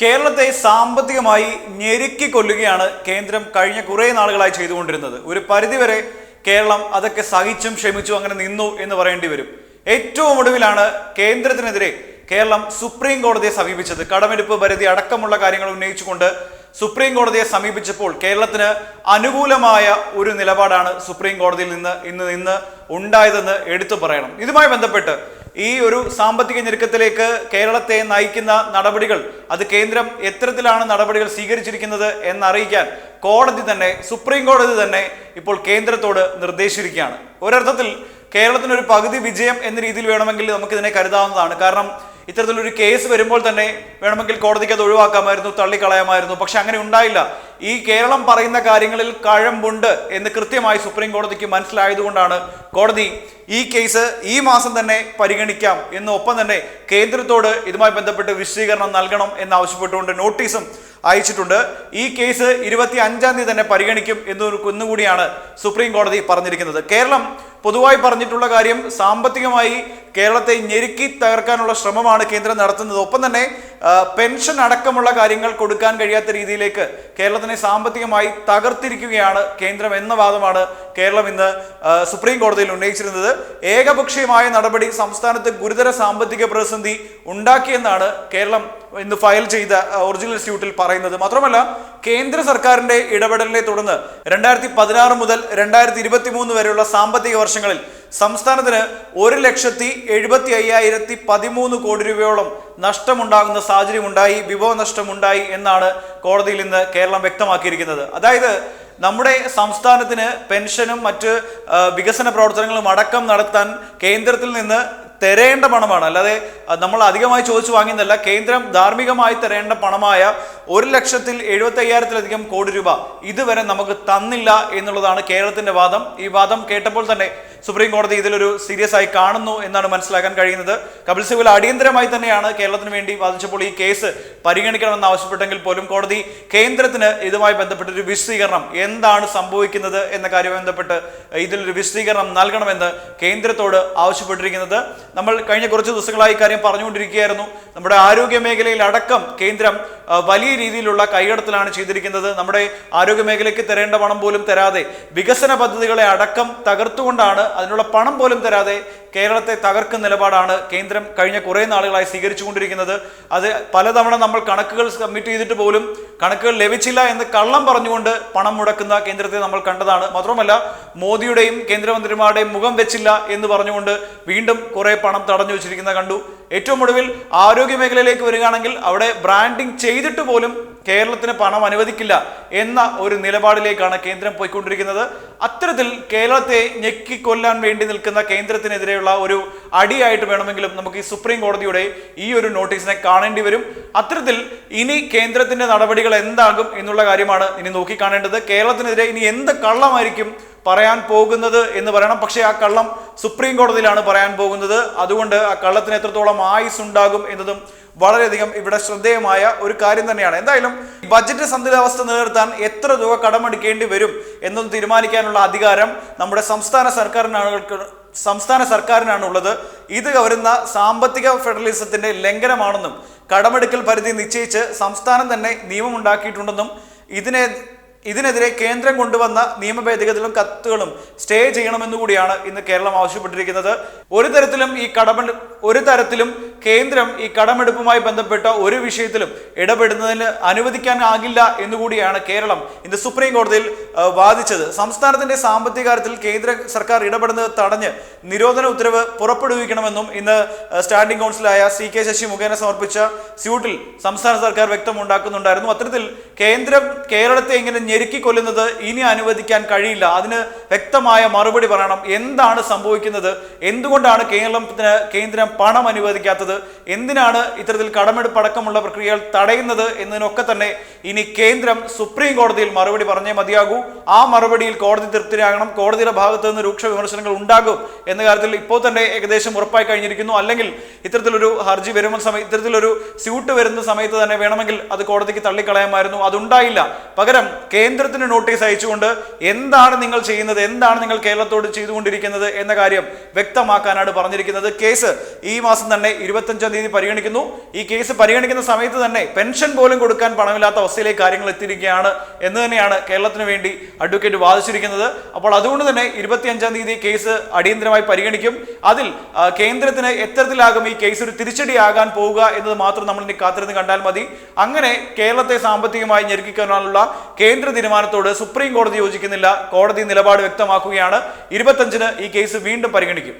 കേരളത്തെ സാമ്പത്തികമായി ഞെരുക്കി കൊല്ലുകയാണ് കേന്ദ്രം കഴിഞ്ഞ കുറേ നാളുകളായി ചെയ്തുകൊണ്ടിരുന്നത്. ഒരു പരിധിവരെ കേരളം അതൊക്കെ സഹിച്ചും ക്ഷമിച്ചും അങ്ങനെ നിന്നു എന്ന് പറയേണ്ടി വരും. ഏറ്റവും ഒടുവിലാണ് കേന്ദ്രത്തിനെതിരെ കേരളം സുപ്രീം കോടതിയെ സമീപിച്ചത്. കടമെടുപ്പ് പരിധി അടക്കമുള്ള കാര്യങ്ങൾ ഉന്നയിച്ചുകൊണ്ട് സുപ്രീം കോടതിയെ സമീപിച്ചപ്പോൾ കേരളത്തിന് അനുകൂലമായ ഒരു നിലപാടാണ് സുപ്രീം കോടതിയിൽ നിന്ന് ഇന്ന് നിന്ന് ഉണ്ടായതെന്ന് എടുത്തു പറയണം. ഇതുമായി ബന്ധപ്പെട്ട് ഈ ഒരു സാമ്പത്തിക ഞെരുക്കത്തിലേക്ക് കേരളത്തെ നയിക്കുന്ന നടപടികൾ അത് കേന്ദ്രം എത്തരത്തിലാണ് നടപടികൾ സ്വീകരിച്ചിരിക്കുന്നത് എന്നറിയിക്കാൻ കോടതി തന്നെ സുപ്രീം കോടതി തന്നെ ഇപ്പോൾ കേന്ദ്രത്തോട് നിർദ്ദേശിച്ചിരിക്കുകയാണ്. ഒരർത്ഥത്തിൽ കേരളത്തിനൊരു പകുതി വിജയം എന്ന രീതിയിൽ വേണമെങ്കിൽ നമുക്കിതിനെ കരുതാവുന്നതാണ്. കാരണം ഇത്തരത്തിലൊരു കേസ് വരുമ്പോൾ തന്നെ വേണമെങ്കിൽ കോടതിക്ക് അത് ഒഴിവാക്കാമായിരുന്നു തള്ളിക്കളയാമായിരുന്നു. പക്ഷെ അങ്ങനെ ഉണ്ടായില്ല. ഈ കേരളം പറയുന്ന കാര്യങ്ങളിൽ കഴമ്പുണ്ട് എന്ന് കൃത്യമായി സുപ്രീം കോടതിക്ക് മനസ്സിലായതുകൊണ്ടാണ് കോടതി ഈ കേസ് ഈ മാസം തന്നെ പരിഗണിക്കാം എന്ന് ഒപ്പം തന്നെ കേന്ദ്രത്തോട് ഇതുമായി ബന്ധപ്പെട്ട് വിശദീകരണം നൽകണം എന്ന് ആവശ്യപ്പെട്ടുകൊണ്ട് നോട്ടീസും അയച്ചിട്ടുണ്ട്. ഈ കേസ് ഇരുപത്തി അഞ്ചാം തീയതി തന്നെ പരിഗണിക്കും എന്നൊരു കുന്നുകൂടിയാണ് സുപ്രീം കോടതി പറഞ്ഞിരിക്കുന്നത്. കേരളം പൊതുവായി പറഞ്ഞിട്ടുള്ള കാര്യം സാമ്പത്തികമായി കേരളത്തെ ഞെരുക്കി തകർക്കാനുള്ള ശ്രമമാണ് കേന്ദ്രം നടത്തുന്നത്. ഒപ്പം തന്നെ പെൻഷൻ അടക്കമുള്ള കാര്യങ്ങൾ കൊടുക്കാൻ കഴിയാത്ത രീതിയിലേക്ക് കേരളത്തിനെ സാമ്പത്തികമായി തകർത്തിരിക്കുകയാണ് കേന്ദ്രം എന്ന വാദമാണ് കേരളം ഇന്ന് സുപ്രീം കോടതിയിൽ ഉന്നയിച്ചിരുന്നത്. ഏകപക്ഷീയമായ നടപടി സംസ്ഥാനത്ത് ഗുരുതര സാമ്പത്തിക പ്രതിസന്ധി ഉണ്ടാക്കിയെന്നാണ് കേരളം ഇന്ന് ഫയൽ ചെയ്ത ഒറിജിനൽ സ്യൂട്ടിൽ പറയുന്നത്. മാത്രമല്ല കേന്ദ്ര സർക്കാരിന്റെ ഇടപെടലിനെ തുടർന്ന് രണ്ടായിരത്തി പതിനാറ് മുതൽ രണ്ടായിരത്തി ഇരുപത്തി മൂന്ന് വരെയുള്ള സാമ്പത്തിക വർഷങ്ങളിൽ സംസ്ഥാനത്തിന് ഒരു ലക്ഷത്തി എഴുപത്തി അയ്യായിരത്തി പതിമൂന്ന് കോടി രൂപയോളം നഷ്ടമുണ്ടാകുന്ന സാഹചര്യം ഉണ്ടായി വിഭവ നഷ്ടമുണ്ടായി എന്നാണ് കോടതിയിൽ ഇന്ന് കേരളം വ്യക്തമാക്കിയിരിക്കുന്നത്. അതായത് നമ്മുടെ സംസ്ഥാനത്തിന് പെൻഷനും മറ്റ് വികസന പ്രവർത്തനങ്ങളും അടക്കം നടത്താൻ കേന്ദ്രത്തിൽ നിന്ന് തരേണ്ട പണമാണ്. അല്ലാതെ നമ്മൾ അധികമായി ചോദിച്ചു വാങ്ങിയതല്ല കേന്ദ്രം ധാർമ്മികമായി തരേണ്ട പണമായ ഒരു ലക്ഷത്തിൽ എഴുപത്തി അയ്യായിരത്തിലധികം കോടി രൂപ ഇതുവരെ നമുക്ക് തന്നില്ല എന്നുള്ളതാണ് കേരളത്തിന്റെ വാദം. ഈ വാദം കേട്ടപ്പോൾ തന്നെ സുപ്രീം കോടതി ഇതിലൊരു സീരിയസ് ആയി കാണുന്നു എന്നാണ് മനസ്സിലാക്കാൻ കഴിയുന്നത്. കപിൽ സിബൽ അടിയന്തരമായി തന്നെയാണ് കേരളത്തിന് വേണ്ടി വാദിച്ചപ്പോൾ ഈ കേസ് പരിഗണിക്കണമെന്ന് ആവശ്യപ്പെട്ടെങ്കിൽ പോലും കോടതി കേന്ദ്രത്തിന് ഇതുമായി ബന്ധപ്പെട്ട് ഒരു വിശദീകരണം എന്താണ് സംഭവിക്കുന്നത് എന്ന കാര്യവുമായി ബന്ധപ്പെട്ട് ഇതിലൊരു വിശദീകരണം നൽകണമെന്ന് കേന്ദ്രത്തോട് ആവശ്യപ്പെട്ടിരിക്കുന്നത്. നമ്മൾ കഴിഞ്ഞ കുറച്ച് ദിവസങ്ങളായി കാര്യം പറഞ്ഞുകൊണ്ടിരിക്കുകയായിരുന്നു. നമ്മുടെ ആരോഗ്യ മേഖലയിൽ അടക്കം കേന്ദ്രം വലിയ രീതിയിലുള്ള കൈകടത്തലാണ് ചെയ്തിരിക്കുന്നത്. നമ്മുടെ ആരോഗ്യ മേഖലയ്ക്ക് തരേണ്ട പണം പോലും തരാതെ വികസന പദ്ധതികളെ അടക്കം തകർത്തുകൊണ്ടാണ് അതിനുള്ള പണം പോലും തരാതെ കേരളത്തെ തകർക്കുന്ന നിലപാടാണ് കേന്ദ്രം കഴിഞ്ഞ കുറേ നാളുകളായി സ്വീകരിച്ചുകൊണ്ടിരിക്കുന്നത്. അത് പലതവണ നമ്മൾ കണക്കുകൾ സബ്മിറ്റ് ചെയ്തിട്ട് പോലും കണക്കുകൾ ലഭിച്ചില്ല എന്ന് കള്ളം പറഞ്ഞുകൊണ്ട് പണം മുടക്കുന്ന കേന്ദ്രത്തെ നമ്മൾ കണ്ടതാണ്. മാത്രമല്ല മോദിയുടെയും കേന്ദ്രമന്ത്രിമാരുടെയും മുഖം വെച്ചില്ല എന്ന് പറഞ്ഞുകൊണ്ട് വീണ്ടും കുറേ പണം തടഞ്ഞു വെച്ചിരിക്കുന്നത് കണ്ടു. ഏറ്റവും ഒടുവിൽ ആരോഗ്യ മേഖലയിലേക്ക് വരികയാണെങ്കിൽ അവിടെ ബ്രാൻഡിങ് ചെയ്തിട്ട് പോലും കേരളത്തിന് പണം അനുവദിക്കില്ല എന്ന ഒരു നിലപാടിലേക്കാണ് കേന്ദ്രം പോയിക്കൊണ്ടിരിക്കുന്നത്. അത്തരത്തിൽ കേരളത്തെ ഞെക്കിക്കൊല്ലാൻ വേണ്ടി നിൽക്കുന്ന കേന്ദ്രത്തിനെതിരെയുള്ള ഒരു അടിയായിട്ട് വേണമെങ്കിലും നമുക്ക് ഈ സുപ്രീം കോടതിയുടെ ഈ ഒരു നോട്ടീസിനെ കാണേണ്ടി വരും. അത്തരത്തിൽ ഇനി കേന്ദ്രത്തിന്റെ നടപടികൾ എന്താകും എന്നുള്ള കാര്യമാണ് ഇനി നോക്കിക്കാണേണ്ടത്. കേരളത്തിനെതിരെ ഇനി എന്ത് കള്ളമായിരിക്കും പറയാൻ പോകുന്നത് എന്ന് പറയണം. പക്ഷേ ആ കള്ളം സുപ്രീം കോടതിയിലാണ് പറയാൻ പോകുന്നത്. അതുകൊണ്ട് ആ കള്ളത്തിന് എത്രത്തോളം ആയുസ് ഉണ്ടാകും എന്നതും വളരെയധികം ഇവിടെ ശ്രദ്ധേയമായ ഒരു കാര്യം തന്നെയാണ്. എന്തായാലും ബജറ്റ് സന്തുലിതാവസ്ഥ നിലനിർത്താൻ എത്ര തുക കടമെടുക്കേണ്ടി വരും എന്നൊന്ന് തീരുമാനിക്കാനുള്ള അധികാരം നമ്മുടെ സംസ്ഥാന സർക്കാരിനാണ് സംസ്ഥാന സർക്കാരിനാണ് ഉള്ളത് ഇത് വരുന്ന സാമ്പത്തിക ഫെഡറലിസത്തിന്റെ ലംഘനമാണെന്നും കടമെടുക്കൽ പരിധി നിശ്ചയിച്ച് സംസ്ഥാനം തന്നെ നിയമമുണ്ടാക്കിയിട്ടുണ്ടെന്നും ഇതിനെ ഇതിനെതിരെ കേന്ദ്രം കൊണ്ടുവന്ന നിയമ ഭേദഗതികളും കത്തുകളും സ്റ്റേ ചെയ്യണമെന്നുകൂടിയാണ് ഇന്ന് കേരളം ആവശ്യപ്പെട്ടിരിക്കുന്നത്. ഒരു തരത്തിലും ഈ കടമ ഒരു തരത്തിലും കേന്ദ്രം ഈ കടമെടുപ്പുമായി ബന്ധപ്പെട്ട ഒരു വിഷയത്തിലും ഇടപെടുന്നതിന് അനുവദിക്കാനാകില്ല എന്നുകൂടിയാണ് കേരളം ഇന്ന് സുപ്രീം കോടതിയിൽ വാദിച്ചത്. സംസ്ഥാനത്തിന്റെ സാമ്പത്തിക കാര്യത്തിൽ കേന്ദ്ര സർക്കാർ ഇടപെടുന്നത് തടഞ്ഞ് നിരോധന ഉത്തരവ് പുറപ്പെടുവിക്കണമെന്നും ഇന്ന് സ്റ്റാൻഡിംഗ് കൗൺസിലായ സി കെ ശശി മുഖേന സമർപ്പിച്ച സ്യൂട്ടിൽ സംസ്ഥാന സർക്കാർ വ്യക്തമുണ്ടാക്കുന്നുണ്ടായിരുന്നു. അത്തരത്തിൽ കേന്ദ്രം കേരളത്തെ ഇങ്ങനെ ഞെരുക്കി കൊല്ലുന്നത് ഇനി അനുവദിക്കാൻ കഴിയില്ല. അതിന് വ്യക്തമായ മറുപടി പറയണം. എന്താണ് സംഭവിക്കുന്നത്? എന്തുകൊണ്ടാണ് കേരളത്തിന് കേന്ദ്രം പണം അനുവദിക്കാത്തത്? എന്തിനാണ് ഇത്തരത്തിൽ കടമെടുപ്പ് അടക്കമുള്ള പ്രക്രിയകൾ തടയുന്നത് എന്നതിനൊക്കെ തന്നെ ഇനി കേന്ദ്രം സുപ്രീം കോടതിയിൽ മറുപടി പറഞ്ഞേ മതിയാകൂ. ആ മറുപടിയിൽ കോടതി തൃപ്തിരാകണം. കോടതിയുടെ ഭാഗത്ത് നിന്ന് രൂക്ഷ വിമർശനങ്ങൾ ഉണ്ടാകും എന്ന കാര്യത്തിൽ ഇപ്പോൾ തന്നെ ഏകദേശം ഉറപ്പായി കഴിഞ്ഞിരിക്കുന്നു. അല്ലെങ്കിൽ ഇത്തരത്തിലൊരു ഹർജി വരുന്ന സമയത്ത് ഇത്തരത്തിലൊരു സ്യൂട്ട് വരുന്ന സമയത്ത് തന്നെ വേണമെങ്കിൽ അത് കോടതിക്ക് തള്ളിക്കളയാമായിരുന്നു. അതുണ്ടായില്ല. പകരം കേന്ദ്രത്തിന് നോട്ടീസ് അയച്ചുകൊണ്ട് എന്താണ് നിങ്ങൾ ചെയ്യുന്നത്? എന്താണ് നിങ്ങൾ കേരളത്തോട് ചെയ്തുകൊണ്ടിരിക്കുന്നത്? എന്ന കാര്യം വ്യക്തമാക്കാനാണ് പറഞ്ഞിരിക്കുന്നത്. കേസ് ഈ മാസം തന്നെ ഇരുപത്തി ഇരുപത്തഞ്ചാം തീയതി പരിഗണിക്കുന്നു. ഈ കേസ് പരിഗണിക്കുന്ന സമയത്ത് തന്നെ പെൻഷൻ പോലും കൊടുക്കാൻ പണമില്ലാത്ത അവസ്ഥയിലേക്ക് കാര്യങ്ങൾ എത്തിയിരിക്കുകയാണ് എന്ന് തന്നെയാണ് കേരളത്തിന് വേണ്ടി അഡ്വക്കേറ്റ് വാദിച്ചിരിക്കുന്നത്. അപ്പോൾ അതുകൊണ്ട് തന്നെ ഇരുപത്തിയഞ്ചാം തീയതി കേസ് അടിയന്തരമായി പരിഗണിക്കും. അതിൽ കേന്ദ്രത്തിന് എത്തരത്തിലാകും ഈ കേസ് ഒരു തിരിച്ചടിയാകാൻ പോവുക എന്നത് മാത്രം നമ്മൾ ഇനി കാത്തിരുന്ന് കണ്ടാൽ മതി. അങ്ങനെ കേരളത്തെ സാമ്പത്തികമായി ഞെരുക്കിക്കാനുള്ള കേന്ദ്ര തീരുമാനത്തോട് സുപ്രീം കോടതി യോജിക്കുന്നില്ല. കോടതി നിലപാട് വ്യക്തമാക്കുകയാണ്. ഇരുപത്തഞ്ചിന് ഈ കേസ് വീണ്ടും പരിഗണിക്കും.